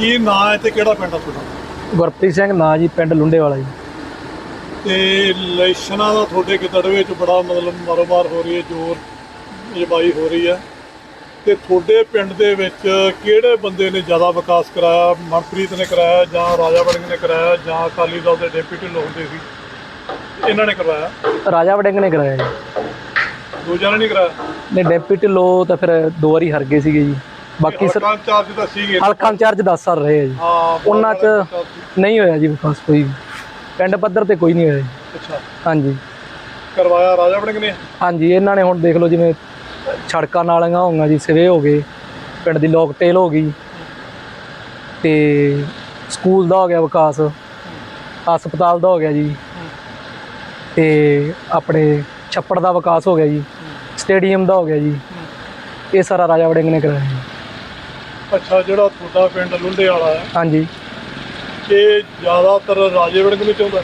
ਕੀ ਨਾਂ ਹੈ ਤੇ ਕਿਹੜਾ ਪਿੰਡ ਆ ਤੁਹਾਡਾ? ਗੁਰਪ੍ਰੀਤ ਸਿੰਘ ਨਾਂ ਜੀ ਪਿੰਡ ਲੁੰਡੇ ਵਾਲਾ ਜੀ। ਤੇ ਇਲੈਕਸ਼ਨਾਂ ਦਾ ਤੁਹਾਡੇ ਗਿੱਦੜ ਵਿੱਚ ਬੜਾ ਮਤਲਬ ਮਾਰੋਮਾਰ ਹੋ ਰਹੀ ਹੈ ਜ਼ੋਰ ਜਬਾਈ ਹੋ ਰਹੀ ਹੈ। ਤੇ ਤੁਹਾਡੇ ਪਿੰਡ ਦੇ ਵਿੱਚ ਕਿਹੜੇ ਬੰਦੇ ਨੇ ਜ਼ਿਆਦਾ ਵਿਕਾਸ ਕਰਾਇਆ? ਮਨਪ੍ਰੀਤ ਨੇ ਕਰਾਇਆ ਜਾਂ ਰਾਜਾ ਵੜਿੰਗ ਨੇ ਕਰਾਇਆ ਜਾਂ ਅਕਾਲੀ ਦਲ ਦੇ ਡਿਪਟੀ ਹੁੰਦੇ ਸੀ? ਇਹਨਾਂ ਨੇ ਕਰਵਾਇਆ? ਰਾਜਾ ਵੜਿੰਗ ਨੇ ਕਰਾਇਆ ਜੀ। ਦੂਜਿਆਂ ਨੇ ਨਹੀਂ ਕਰਾਇਆ? ਨੇ ਡੈਪਟੀ ਢਿੱਲੋਂ ਤਾਂ ਫਿਰ ਦੋ ਵਾਰੀ ਹਾਰ ਗਏ ਸੀਗੇ ਜੀ। ਬਾਕੀ ਸਰ ਹਲਕਾ ਚਾਰਜ ਤਾਂ ਸੀਗੇ। ਹਲਕਾ ਇੰਚਾਰਜ 10 ਸਾਲ ਰਹੇ ਆ ਜੀ। ਉਹਨਾਂ 'ਚ ਨਹੀਂ ਹੋਇਆ ਜੀ ਵਿਕਾਸ ਕੋਈ। ਪਿੰਡ ਪੱਧਰ ਤੇ ਕੋਈ ਨਹੀਂ ਹੋਇਆ ਜੀ। ਅੱਛਾ। ਹਾਂਜੀ। ਕਰਵਾਇਆ ਰਾਜਾ ਵੜਿੰਗ ਨੇ? ਹਾਂਜੀ ਇਹਨਾਂ ਨੇ ਹੁਣ ਦੇਖ ਲਓ ਜਿਵੇਂ ਸੜਕਾਂ ਨਾਲੀਆਂ ਹੋਈਆਂ ਜੀ ਸਿਵੇ ਹੋ ਗਏ। ਪਿੰਡ ਦੀ ਲੋਕ ਟੇਲ ਹੋ ਗਈ। ਤੇ ਸਕੂਲ ਦਾ ਹੋ ਗਿਆ ਵਿਕਾਸ। ਹਸਪਤਾਲ ਦਾ ਹੋ ਗਿਆ ਜੀ। ਤੇ ਆਪਣੇ ਛੱਪੜ ਦਾ ਵਿਕਾਸ ਹੋ ਗਿਆ ਜੀ। ਸਟੇਡੀਅਮ ਦਾ ਹੋ ਗਿਆ ਜੀ। ਇਹ ਸਾਰਾ ਰਾਜਾ ਵੜਿੰਗ ਨੇ ਕਰਾਇਆ ਜੀ। ਅੱਛਾ ਜਿਹੜਾ ਤੁਹਾਡਾ ਪਿੰਡ ਲੁੰਡੇ ਵਾਲਾ ਹੈ। ਹਾਂਜੀ। ਇਹ ਜ਼ਿਆਦਾਤਰ ਰਾਜੇ ਵੜਿੰਗ ਨੂੰ ਚਾਹੁੰਦਾ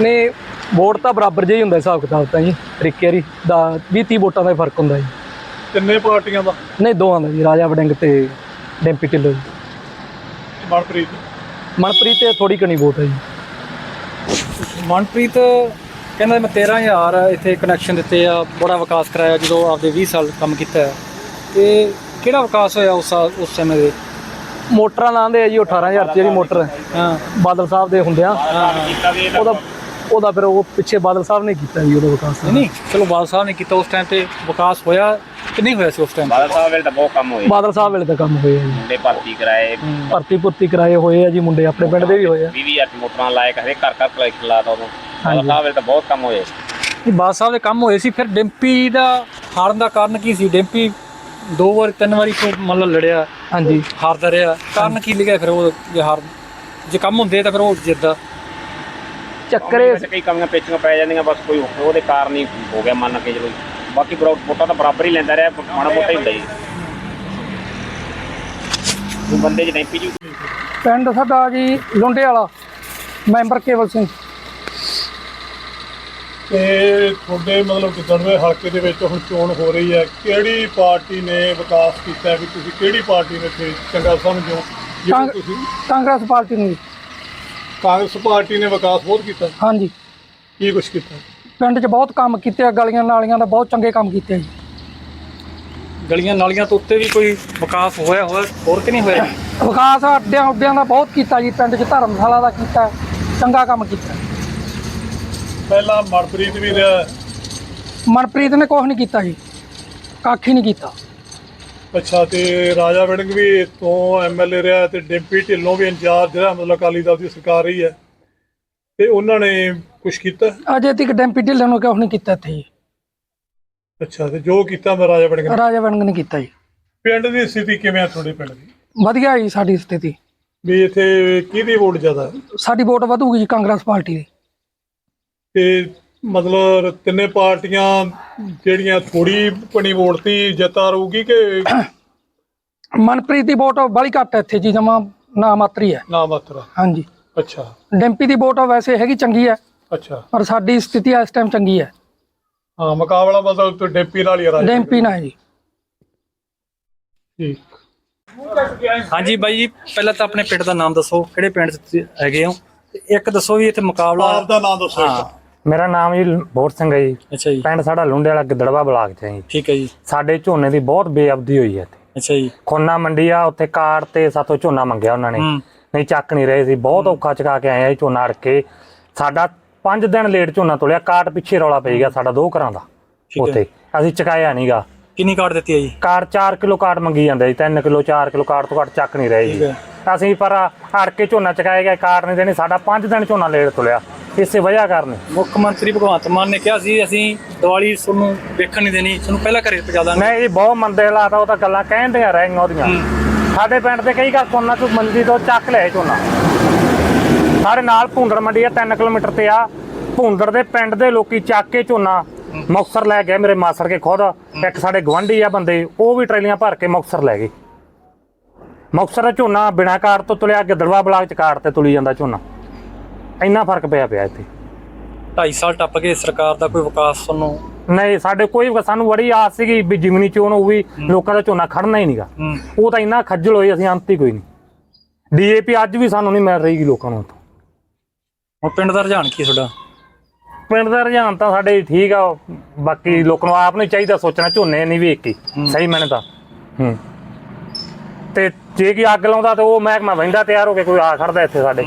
ਨੇ ਵੋਟ ਤਾਂ ਬਰਾਬਰ ਜਿਹਾ ਹੀ ਹੁੰਦਾ ਹਿਸਾਬ ਕਿਤਾਬ ਤਾਂ ਜੀ ਤਰੀਕੇ ਦੀ ਦਾ 20 30 ਵੋਟਾਂ ਦਾ ਹੀ ਫ਼ਰਕ ਹੁੰਦਾ ਜੀ। ਤਿੰਨੇ ਪਾਰਟੀਆਂ ਦਾ? ਨਹੀਂ ਦੋਵਾਂ ਦਾ ਜੀ ਰਾਜਾ ਵੜਿੰਗ ਤੇ ਡੈਂਪੀ ਢਿੱਲੋਂ ਜੀ। ਮਨਪ੍ਰੀਤ। ਮਨਪ੍ਰੀਤ ਤੇ ਥੋੜੀ ਕਣੀ ਵੋਟ ਹੈ ਜੀ। ਮਨਪ੍ਰੀਤ ਕਹਿੰਦਾ ਮੈਂ 13000 ਇੱਥੇ ਕਨੈਕਸ਼ਨ ਦਿੱਤੇ ਆ ਬੜਾ ਵਿਕਾਸ ਕਰਾਇਆ ਜਦੋਂ ਆਪਦੇ 20 ਸਾਲ ਕੰਮ ਕੀਤਾ ਤੇ ਕਿਹੜਾ ਵਿਕਾਸ ਹੋਇਆ ਉਸ ਸਾਲ ਉਸ ਸਮੇਂ ਦੇ? ਮੋਟਰਾਂ ਲਾਉਂਦੇ ਆ ਜੀ ਉਹ 18000 ਚ ਜਿਹੜੀ ਮੋਟਰ। ਹਾਂ। ਬਾਦਲ ਸਾਹਿਬ ਦੇ ਹੁੰਦਿਆਂ। ਉਹਦਾ ਉਹਦਾ ਫਿਰ ਉਹ ਪਿੱਛੇ ਬਾਦਲ ਸਾਹਿਬ ਨੇ ਕੀਤਾ ਜੀ ਉਹਦਾ ਵਿਕਾਸ। ਨਹੀਂ ਨਹੀਂ ਚਲੋ ਬਾਦਲ ਸਾਹਿਬ ਨੇ ਕੀਤਾ ਉਸ ਟਾਈਮ ਤੇ ਵਿਕਾਸ ਹੋਇਆ ਕਿ ਨਹੀਂ ਹੋਇਆ ਸੀ ਉਸ ਟਾਈਮ ਬਾਦਲ ਸਾਹਿਬ ਵੇਲੇ ਤਾਂ ਬਹੁਤ ਕੰਮ ਹੋਏ। ਬਾਦਲ ਸਾਹਿਬ ਵੇਲੇ ਤਾਂ ਕੰਮ ਹੋਇਆ ਜੀ। ਮੁੰਡੇ ਭਰਤੀ ਕਰਾਏ। ਭਰਤੀ ਭੁਰਤੀ ਕਰਾਏ ਹੋਏ ਆ ਜੀ ਮੁੰਡੇ ਆਪਣੇ ਪਿੰਡ ਦੇ ਵੀ ਹੋਏ ਆ। 20000 ਦੀ ਮੋਟਰਾਂ ਲਾਏ ਹਰੇਕ ਘਰ ਘਰ ਕਲੈਕਸ਼ਨ ਲਾਤਾ ਉਦੋਂ ਬਾਦਲ ਸਾਹਿਬ ਵੇਲੇ ਤਾਂ ਬਹੁਤ ਕੰਮ ਹੋਏ। ਇਹ ਬਾਦਲ ਸਾਹਿਬ ਦੇ ਕੰਮ ਹੋਏ ਸੀ ਫਿਰ ਡਿੰਪੀ ਦਾ ਹਾਰਨ ਦਾ ਕਾਰਨ ਕੀ ਸੀ? ਡਿੰਪੀ ਦੋ ਵਾਰ ਤਿੰਨ ਵਾਰੀ ਤੋਂ ਮਤਲਬ ਲੜਿਆ ਹਾਂਜੀ। ਹਾਰਦਾ ਰਿਹਾ। ਕਾਰਨ ਕੀ ਲਿਖਿਆ ਫਿਰ ਉਹ ਜੇ ਹਾਰ ਜੇ ਕੰਮ ਹੁੰਦੇ ਤਾਂ ਫਿਰ ਉਹ ਜਿੱਤਦਾ ਚੱਕਰੇ ਕਈ ਕਮੀਆਂ ਪੇਚੀਆਂ ਪੈ ਜਾਂਦੀਆਂ ਬਸ ਕੋਈ ਉਹਦੇ ਕਾਰਨ ਹੀ ਹੋ ਗਿਆ ਮੰਨ ਕੇ ਚਲੋ। ਬਾਕੀ ਵੋਟਾਂ ਤਾਂ ਬਰਾਬਰ ਹੀ ਲੈਂਦਾ ਰਿਹਾ ਮਾੜਾ ਮੋਟਾ ਹੀ ਹੁੰਦਾ ਜੀ। ਉਹ ਬੰਦੇ ਚ ਡੈਂਪੀ ਜੀ ਪਿੰਡ ਸਾਡਾ ਜੀ ਲੁੰਡੇ ਵਾਲਾ ਮੈਂਬਰ ਕੇਵਲ ਸਿੰਘ। ਤੇ ਤੁਹਾਡੇ ਮਤਲਬ ਗਿੱਦੜਵੇ ਹਲਕੇ ਦੇ ਵਿੱਚ ਹੁਣ ਚੋਣ ਹੋ ਰਹੀ ਹੈ ਕਿਹੜੀ ਪਾਰਟੀ ਨੇ ਵਿਕਾਸ ਕੀਤਾ ਹੈ ਵੀ ਤੁਸੀਂ ਕਿਹੜੀ ਪਾਰਟੀ ਨੂੰ ਇੱਥੇ ਚੰਗਾ ਸਮਝੋ ਕਾਂਗ- ਤੁਸੀਂ ਕਾਂਗਰਸ ਪਾਰਟੀ ਨੂੰ ਜੀ। ਕਾਂਗਰਸ ਪਾਰਟੀ ਨੇ ਵਿਕਾਸ ਬਹੁਤ ਕੀਤਾ ਹਾਂਜੀ। ਕੀ ਕੁਛ ਕੀਤਾ? ਪਿੰਡ 'ਚ ਬਹੁਤ ਕੰਮ ਕੀਤੇ ਆ ਗਲੀਆਂ ਨਾਲੀਆਂ ਦਾ ਬਹੁਤ ਚੰਗੇ ਕੰਮ ਕੀਤੇ ਆ ਜੀ। ਗਲੀਆਂ ਨਾਲੀਆਂ ਤੋਂ ਉੱਤੇ ਵੀ ਕੋਈ ਵਿਕਾਸ ਹੋਇਆ ਹੋਇਆ ਹੋਰ ਕਿ ਨਹੀਂ ਹੋਇਆ? ਵਿਕਾਸ ਅੱਡਿਆਂ ਉੱਡਿਆਂ ਦਾ ਬਹੁਤ ਕੀਤਾ ਜੀ ਪਿੰਡ 'ਚ ਧਰਮਸ਼ਾਲਾ ਦਾ ਕੀਤਾ ਚੰਗਾ ਕੰਮ ਕੀਤਾ। ਪਹਿਲਾਂ ਮਨਪ੍ਰੀਤ ਵੀ ਰਿਹਾ। ਮਨਪ੍ਰੀਤ ਨੇ ਕੁਛ ਨਹੀਂ ਕੀਤਾ ਜੀ। ਕੱਖ ਹੀ ਨਹੀਂ ਕੀਤਾ। ਅੱਛਾ ਤੇ ਰਾਜਾ ਵੜਿੰਗ ਵੀ ਤੋਂ ਐਮਐਲਏ ਰਿਹਾ ਤੇ ਡਿੰਪੀ ਢਿੱਲੋਂ ਵੀ ਇੰਚਾਰਜ ਜਿਹੜਾ ਮਤਲਬ ਅਕਾਲੀ ਦਲ ਦੀ ਸਰਕਾਰ ਰਹੀ ਹੈ। ਤੇ ਉਹਨਾਂ ਨੇ ਕੁਛ ਕੀਤਾ? ਅਜੇ ਤੱਕ ਡੈਂਪੀ ਢਿੱਲੋਂ ਨੂੰ ਕੁਛ ਨਹੀਂ ਕੀਤਾ ਇੱਥੇ ਅੱਛਾ ਤੇ ਜੋ ਕੀਤਾ ਮੈਂ ਰਾਜਾ ਵੜਿੰਗ ਨੇ? ਰਾਜਾ ਵੜਿੰਗ ਨੇ ਕੀਤਾ ਜੀ। ਪਿੰਡ ਦੀ ਸਥਿਤੀ ਕਿਵੇਂ ਆ ਤੁਹਾਡੇ ਪਿੰਡ ਦੀ? ਵਧੀਆ ਜੀ ਸਾਡੀ ਸਥਿਤੀ। ਵੀ ਇੱਥੇ ਕਿਹਦੀ ਵੋਟ ਜ਼ਿਆਦਾ? ਹੈ ਸਾਡੀ ਵੋਟ ਵਧੂਗੀ ਜੀ ਕਾਂਗਰਸ ਪਾਰਟੀ ਦੀ। ਤੇ ਮਤਲਬ ਤਿੰਨੇ ਪਾਰਟੀਆਂ ਜਿਹੜੀਆਂ ਥੋੜੀ ਪਣੀ ਵੋਟ ਜਿੱਤਾ ਰਹੂਗੀ ਕਿ ਮਨਪ੍ਰੀਤ ਦੀ ਵੋਟ ਬੜੀ ਘੱਟ ਹੈ ਇੱਥੇ ਜੀ ਜਮਾ ਨਾ ਮਾਤਰੀ ਹੈ ਨਾ ਮਾਤਰਾ ਹਾਂਜੀ। ਅੱਛਾ। ਡੈਂਪੀ ਦੀ ਵੋਟ ਵੈਸੇ ਹੈਗੀ ਚੰਗੀ ਹੈ ਅੱਛਾ। ਪਰ ਸਾਡੀ ਸਥਿਤੀ ਇਸ ਟਾਈਮ ਚੰਗੀ ਹੈ। ਹਾਂ ਮੁਕਾਬਲਾ ਮਤਲਬ ਤੇ ਡਿੰਪੀ ਨਾਲ ਹੀ ਆ ਰਾਜਾ। ਡੈਂਪੀ ਨਾਲ ਜੀ। ਠੀਕ। ਹਾਂਜੀ ਬਾਈ ਜੀ ਪਹਿਲਾਂ ਤਾਂ ਆਪਣੇ ਪਿੰਡ ਦਾ ਨਾਮ ਦੱਸੋ ਕਿਹੜੇ ਪਿੰਡ 'ਚ ਤੁਸੀਂ ਹੈਗੇ ਹੋ? ਤੇ ਇੱਕ ਦੱਸੋ ਵੀ ਇੱਥੇ ਮੁਕਾਬਲਾ ਆਪ ਦਾ ਨਾਮ ਦੱਸੋ ਇੱਕ। ਮੇਰਾ ਨਾਮ ਜੀ ਬੋਰ ਸਿੰਘ ਹੈ ਜੀ। ਅੱਛਾ ਜੀ। ਪਿੰਡ ਸਾਡਾ ਲੁੰਡੇ ਵਾਲਾ ਗਿੱਦੜਵਾ ਬਲਾਕ ਚ ਹੈ ਜੀ। ਠੀਕ ਹੈ ਜੀ। ਸਾਡੇ ਝੋਨੇ ਦੀ ਬਹੁਤ ਬੇਅਬਦੀ ਹੋਈ ਹੈ ਇੱਥੇ। ਅੱਛਾ ਜੀ। ਖੋਨਾ ਮੰਡੀ ਆ ਉੱਥੇ ਕਾਰਡ ਤੇ ਸਾਥੋਂ ਝੋਨਾ ਮੰਗਿਆ ਉਹਨਾਂ ਨੇ। ਨਹੀਂ ਚੱਕ ਨਹੀਂ ਰਹੇ ਸੀ। ਬਹੁਤ ਔਖਾ ਚਕਾ ਕੇ ਆਏ ਆ ਝੋਨਾ ਅੜ ਕੇ ਸਾਡਾ 5 ਦਿਨ ਲੇਟ ਝੋਨਾ ਤੋਲਿਆ। ਕਾਰਡ ਪਿੱਛੇ ਰੌਲਾ ਪਈ ਗਿਆ ਸਾਡਾ ਦੋ ਘਰਾਂ ਦਾ ਉੱਥੇ। ਅਸੀਂ ਚਕਾਇਆ ਨਹੀਂਗਾ ਕਿੰਨੀ ਕਾਰਡ ਦਿੱਤੀ ਹੈ ਜੀ? ਕਾਰਡ 4 ਕਿਲੋ ਕਾਰਡ ਮੰਗੀ ਜਾਂਦੇ ਜੀ। 3 ਕਿਲੋ 4 ਕਿਲੋ ਕਾਰਡ ਤੋਂ ਘੱਟ ਚੱਕ ਨਹੀਂ ਰਹੇ ਜੀ। ਅਸੀਂ ਪਰ ਅੜ ਕੇ ਝੋਨਾ ਚਕਾਇਆ ਗਿਆ। ਕਾਰਡ ਨਹੀਂ ਦੇਣੀ। ਸਾਡਾ 5 ਦਿਨ ਝੋਨਾ ਲੇਟ ਤੋਲਿਆ। ਇਸੇ ਵਜ੍ਹਾ ਕਾਰਨ। ਮੁੱਖ ਮੰਤਰੀ ਭਗਵੰਤ ਮਾਨ ਨੇ ਕਿਹਾ ਸੀ ਅਸੀਂ ਦੀਵਾਲੀ ਤੁਹਾਨੂੰ ਵੇਖਣ ਨਹੀਂ ਦੇਣੀ ਤੁਹਾਨੂੰ ਪਹਿਲਾਂ ਘਰੇ ਪਹੁੰਚਾ ਦਾਂਗੇ। ਨਹੀਂ ਜੀ ਬਹੁਤ ਮੰਦੇ ਹਾਲਾਤ ਆ ਉਹ ਤਾਂ ਗੱਲਾਂ ਕਹਿੰਦੀਆਂ ਰਹਿ ਗਈਆਂ ਉਹਦੀਆਂ। ਸਾਡੇ ਪਿੰਡ ਦੇ ਕਈ ਘਰ ਕੋਨਾ ਤੋਂ ਮੰਡੀ ਤੋਂ ਚੱਕ ਲਿਆ ਝੋਨਾ। ਸਾਡੇ ਨਾਲ ਭੁੰਦੜ ਮੰਡੀ ਆ 3 ਕਿਲੋਮੀਟਰ ਤੇ ਆ। ਭੁੰਦੜ ਦੇ ਪਿੰਡ ਦੇ ਲੋਕੀ ਚੱਕ ਕੇ ਝੋਨਾ ਮੁਕਸਰ ਲੈ ਗਏ ਮੇਰੇ ਮਾਸੜ ਕੇ ਖੁਦ। ਇੱਕ ਸਾਡੇ ਗਵੰਡੀ ਆ ਬੰਦੇ ਉਹ ਵੀ ਟਰੇਲੀਆਂ ਭਰ ਕੇ ਮੁਕਸਰ ਲੈ ਗਏ। ਮੁਕਸਰ ਝੋਨਾ ਬਿਨਾਂ ਕਾਰ ਤੋਂ ਤੁਲਿਆ ਗਿੱਦੜਵਾ ਬਲਾਕ ਚ ਕਾਰ ਤੇ ਤੁਲੀ ਜਾਂਦਾ ਝੋਨਾ। ਇੰਨਾ ਫ਼ਰਕ ਪਿਆ ਪਿਆ ਇੱਥੇ। 2.5 ਸਾਲ ਟੱਪ ਗਏ ਸਰਕਾਰ ਦਾ ਕੋਈ ਵਿਕਾਸ ਤੁਹਾਨੂੰ ਨਹੀਂ ਸਾਡੇ ਕੋਈ ਸਾਨੂੰ ਬੜੀ ਆਸ ਸੀਗੀ ਵੀ ਜਿਮਨੀ ਚੋਣ ਉਹ ਵੀ ਲੋਕਾਂ ਦਾ ਝੋਨਾ ਖੜਨਾ ਹੀ ਨਹੀਂਗਾ। ਉਹ ਤਾਂ ਇੰਨਾ ਖੱਜਲ ਹੋਏ ਅਸੀਂ ਅੰਤ ਹੀ ਕੋਈ ਨਹੀਂ। ਡੀਏਪੀ ਅੱਜ ਵੀ ਸਾਨੂੰ ਨਹੀਂ ਮਿਲ ਰਹੀਗੀ ਲੋਕਾਂ ਨੂੰ ਹੁਣ ਪਿੰਡ ਦਾ ਰੁਝਾਨ ਕੀ ਤੁਹਾਡਾ? ਪਿੰਡ ਦਾ ਰੁਝਾਨ ਤਾਂ ਸਾਡੇ ਠੀਕ ਆ ਬਾਕੀ ਲੋਕਾਂ ਨੂੰ ਆਪ ਨੂੰ ਚਾਹੀਦਾ ਸੋਚਣਾ ਝੋਨੇ ਨਹੀਂ ਵੇਖ ਕੇ। ਸਹੀ ਮੈਨੇ ਤਾਂ। ਹੂੰ। ਤੇ ਜੇ ਕੀ ਅੱਗ ਲਾਉਂਦਾ ਤੇ ਉਹ ਮਹਿਕਮਾ ਵਹਿੰਦਾ ਤਿਆਰ ਹੋ ਕੇ ਕੋਈ ਆ ਖੜਦਾ ਇੱਥੇ ਸਾਡੇ।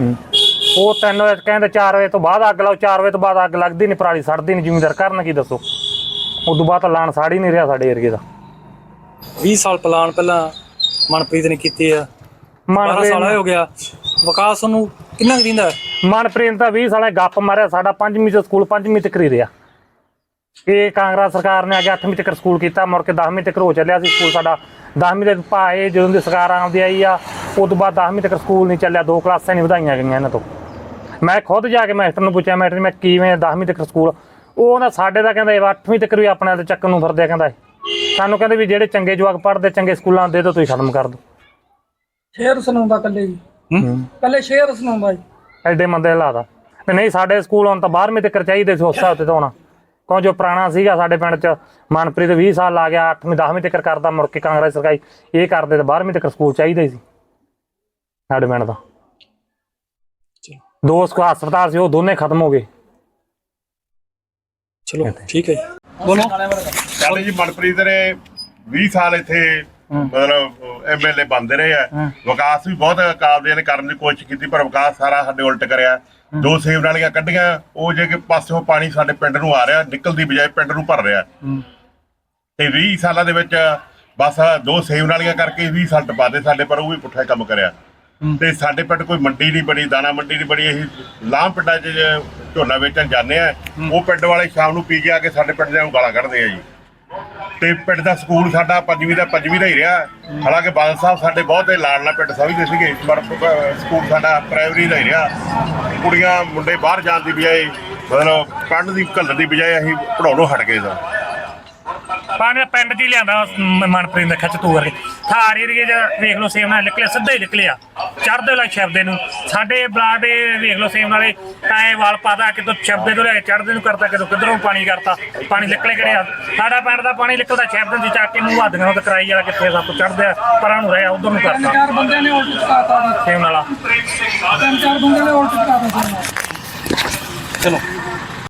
ਉਹ ਤਿੰਨ ਵਜੇ ਕਹਿੰਦੇ 4 ਵਜੇ ਤੋਂ ਬਾਅਦ ਅੱਗ ਲਾਓ 4 ਵਜੇ ਤੋਂ ਬਾਅਦ ਅੱਗ ਲੱਗਦੀ ਨਹੀਂ ਪਰਾਲੀ ਸੜਦੀ ਨਹੀਂ ਜ਼ਿਮੀਦਾਰ ਕਰਨ ਕੀ ਦੱਸੋ? ਉਦੋਂ ਬਾਅਦ ਤਾਂ ਲਾਣ ਸਾੜ ਹੀ ਨਹੀਂ ਰਿਹਾ ਸਾਡੇ ਏਰੀਏ ਦਾ। 20 ਸਾਲ ਪਲਾਨ ਪਹਿਲਾਂ ਮਨਪ੍ਰੀਤ ਨੇ ਕੀਤੇ ਆ। 12 ਮਨਪ੍ਰੀਤ ਸਾਲ ਹੋ ਗਿਆ। ਵਿਕਾਸ ਨੂੰ ਕਿੰਨਾ ਕੁ ਦਿੰਦਾ? ਮਨਪ੍ਰੀਤ ਦਾ 20 ਸਾਲੇ ਗੱਪ ਮਾਰਿਆ ਸਾਡਾ 5ਵੀਂ ਤੋਂ ਸਕੂਲ 5ਵੀਂ ਤੱਕ ਹੀ ਰਿਹਾ। ਇਹ ਕਾਂਗਰਸ ਸਰਕਾਰ ਨੇ ਅੱਗੇ 8ਵੀਂ ਤੱਕ ਸਕੂਲ ਕੀਤਾ ਮੁੜ ਕੇ 10ਵੀਂ ਤੱਕ ਹੋ ਚੱਲਿਆ ਸੀ ਸਕੂਲ ਸਾਡਾ। 10ਵੀਂ ਦੇ ਭਾਏ ਜਦੋਂ ਦੀ ਸਰਕਾਰ ਆਉਂਦੀ ਆਈ ਆ ਉਸ ਤੋਂ ਬਾਅਦ 10ਵੀਂ ਤੱਕ ਸਕੂਲ ਨਹੀਂ ਚੱਲਿਆ ਦੋ ਕਲਾਸਾਂ ਨਹੀਂ ਵਧਾਈਆਂ ਗਈਆਂ ਇਹਨਾਂ ਤੋਂ। ਮੈਂ ਖੁਦ ਜਾ ਕੇ ਮਾਸਟਰ ਨੂੰ ਪੁੱਛਿਆ ਮਾਸਟਰ ਮੈਂ ਕਿਵੇਂ 10ਵੀਂ ਤੱਕ ਸਕੂਲ? ਉਹ ਨਾ ਸਾਡੇ ਦਾ ਕਹਿੰਦਾ ਇਹ 8ਵੀਂ ਤੱਕ ਵੀ ਆਪਣੇ ਤੇ ਚੱਕਣ ਨੂੰ ਫਿਰਦੇ ਆ ਕਹਿੰਦਾ। ਸਾਨੂੰ ਕਹਿੰਦੇ ਵੀ ਜਿਹੜੇ ਚੰਗੇ ਜਵਾਕ ਪੜ੍ਹਦੇ ਚੰਗੇ ਸਕੂਲਾਂ ਦੇ ਦਿਓ ਤੁਸੀਂ ਖਤਮ ਕਰ ਦਿਓ। ਸ਼ੇਰ ਸੁਣਾਉਂਦਾ ਕੱਲੇ ਜੀ। ਕੱਲੇ ਸ਼ੇਰ ਸੁਣਾਉਂਦਾ ਜੀ। ਐਡੇ ਮੰਦੇ ਹਾਲਾਤ ਤੇ ਨਹੀਂ ਸਾਡੇ ਸਕੂਲ ਹੁਣ ਤਾਂ 12ਵੀਂ ਤੱਕ ਚਾਹੀਦੇ ਸੀ ਉਸ ਹਿਸਾਬ ਤੇ ਤਾਂ ਹੋਣਾ। ਕਿਉਂ ਜੋ ਪੁਰਾਣਾ ਸੀਗਾ ਸਾਡੇ ਪਿੰਡ 'ਚ ਮਨਪ੍ਰੀਤ 20 ਸਾਲ ਲਾ ਗਿਆ 8ਵੀਂ 10ਵੀਂ ਤੱਕ ਕਰਦਾ ਮੁੜ ਕੇ ਕਾਂਗਰਸ ਸਰਕਾਈ ਇਹ ਕਰਦੇ ਤਾਂ 12ਵੀਂ ਤੱਕ ਸਕੂਲ ਚਾਹੀਦਾ ਸੀ। ਸਾਡੇ ਪਿੰਡ ਦਾ। ਦੋ ਸਕੂ ਹਸਪਤਾਲ ਸੀ ਉਹ ਦੋਨੇ ਖਤਮ ਹੋ ਗਏ। ਚਲੋ ਠੀਕ ਹੈ ਜੀ। ਬੋਲੋ। ਕਹਿੰਦੇ ਜੀ ਮਨਪ੍ਰੀਤ ਨੇ 20 ਸਾਲ ਇੱਥੇ ਮਤਲਬ ਐਮਐਲਏ ਬੰਦੇ ਰਹੇ ਆ। ਵਿਕਾਸ ਵੀ ਬਹੁਤ ਦੇ ਨੇ ਕਰਨ ਦੀ ਕੋਸ਼ਿਸ਼ ਕੀਤੀ ਪਰ ਵਿਕਾਸ ਸਾਰਾ ਸਾਡੇ ਉਲਟ ਕਰਿਆ। ਦੋ ਸੇਵ ਨਾਲੀਆਂ ਕੱਢੀਆਂ। ਉਹ ਜੇ ਕਿ ਪਾਸਿਓਂ ਪਾਣੀ ਸਾਡੇ ਪਿੰਡ ਨੂੰ ਆ ਰਿਹਾ ਨਿਕਲਦੀ ਬਜਾਏ ਪਿੰਡ ਨੂੰ ਭਰ ਰਿਹਾ। ਤੇ 20 ਸਾਲਾਂ ਦੇ ਵਿੱਚ ਬਸ ਦੋ ਸੇਵ ਨਾਲੀਆਂ ਕਰਕੇ 20 ਸਾਲ ਟਪਾਦੇ ਸਾਡੇ ਪਰ ਉਹ ਵੀ ਪੁੱਠਾ ਕੰਮ ਕਰਿਆ। ਤੇ ਸਾਡੇ ਪਿੰਡ ਕੋਈ ਮੰਡੀ ਨਹੀਂ ਬਣੀ ਦਾਣਾ ਮੰਡੀ ਨਹੀਂ ਬਣੀ ਅਸੀਂ ਲਾਮ ਪਿੰਡਾਂ 'ਚ ਝੋਨਾ ਵੇਚਣ ਜਾਂਦੇ ਆ ਉਹ ਪਿੰਡ ਵਾਲੇ ਸ਼ਾਮ ਨੂੰ ਪੀ ਕੇ ਆ ਕੇ ਸਾਡੇ ਪਿੰਡ ਦੇ ਨੂੰ ਗਾਲਾਂ ਕੱਢਦੇ ਆ ਜੀ। ਤੇ ਪਿੰਡ ਦਾ ਸਕੂਲ ਸਾਡਾ ਪੰਜਵੀਂ ਦਾ ਪੰਜਵੀਂ ਦਾ ਹੀ ਰਿਹਾ। ਹਾਲਾਂਕਿ ਬਾਦਲ ਸਾਹਿਬ ਸਾਡੇ ਬਹੁਤ ਲਾਡਲਾ ਪਿੰਡ ਸਭੀ ਦੇ ਸੀਗੇ ਪਰ ਸਕੂਲ ਸਾਡਾ ਪ੍ਰਾਇਮਰੀ ਦਾ ਹੀ ਰਿਹਾ। ਕੁੜੀਆਂ ਮੁੰਡੇ ਬਾਹਰ ਜਾਣ ਦੀ ਬਜਾਏ ਮਤਲਬ ਪੜ੍ਹਨ ਦੀ ਘੱਲਣ ਦੀ ਬਜਾਏ ਅਸੀਂ ਪੜਾਉਣੋਂ ਹਟ ਗਏ ਸਾਂ। ਪਾਣੀ ਪਿੰਡ ਹੀ ਲਿਆਂਦਾ ਮਨਪ੍ਰੀਤ ਦਾ ਖਿੱਚ ਤੂ ਕਰਕੇ। ਥਾਰ ਏਰੀਏ 'ਚ ਵੇਖ ਲਓ ਸੇਮ ਨਾਲ ਨਿਕਲਿਆ ਸਿੱਧਾ ਹੀ ਨਿਕਲਿਆ। ਚੜਦੇ ਵਾਲਾ ਸ਼ਬਦੇ ਨੂੰ। ਸਾਡੇ ਬਲਾਡ ਇਹ ਵੇਖ ਲਓ ਸੇਮ ਨਾਲੇ ਐ ਵਾਲ ਪਾਦਾ ਕਿਤੋਂ ਸ਼ਬਦੇ ਤੋਂ ਲੈ ਕੇ ਚੜਦੇ ਨੂੰ ਕਰਤਾ ਕਿਤੋਂ ਕਿਧਰੋਂ ਪਾਣੀ ਕਰਤਾ ਪਾਣੀ ਨਿਕਲੇ ਕਿਹੜਿਆ ਸਾਡਾ ਪਿੰਡ ਦਾ ਪਾਣੀ ਨਿਕਲਦਾ ਸ਼ਬਦੇ ਦੀ ਚੱਕ ਕੇ ਮੂੰਹ ਹੱਥ ਨਾਲ ਕਰਾਈ ਵਾਲਾ ਕਿੱਥੇ ਸਭ ਤੋਂ ਚੜਦਾ ਪਰਾਂ ਨੂੰ ਰਿਹਾ ਉਧਰ ਨੂੰ ਕਰਤਾ। ਚਾਰ ਬੰਦਿਆਂ ਨੇ ਉਲਟ ਚੁਕਾਤਾ ਸੇਮ ਨਾਲਾ। ਤਿੰਨ ਚਾਰ ਬੰਦਿਆਂ ਨੇ ਉਲਟ ਚੁਕਾਤਾ ਚਲੋ।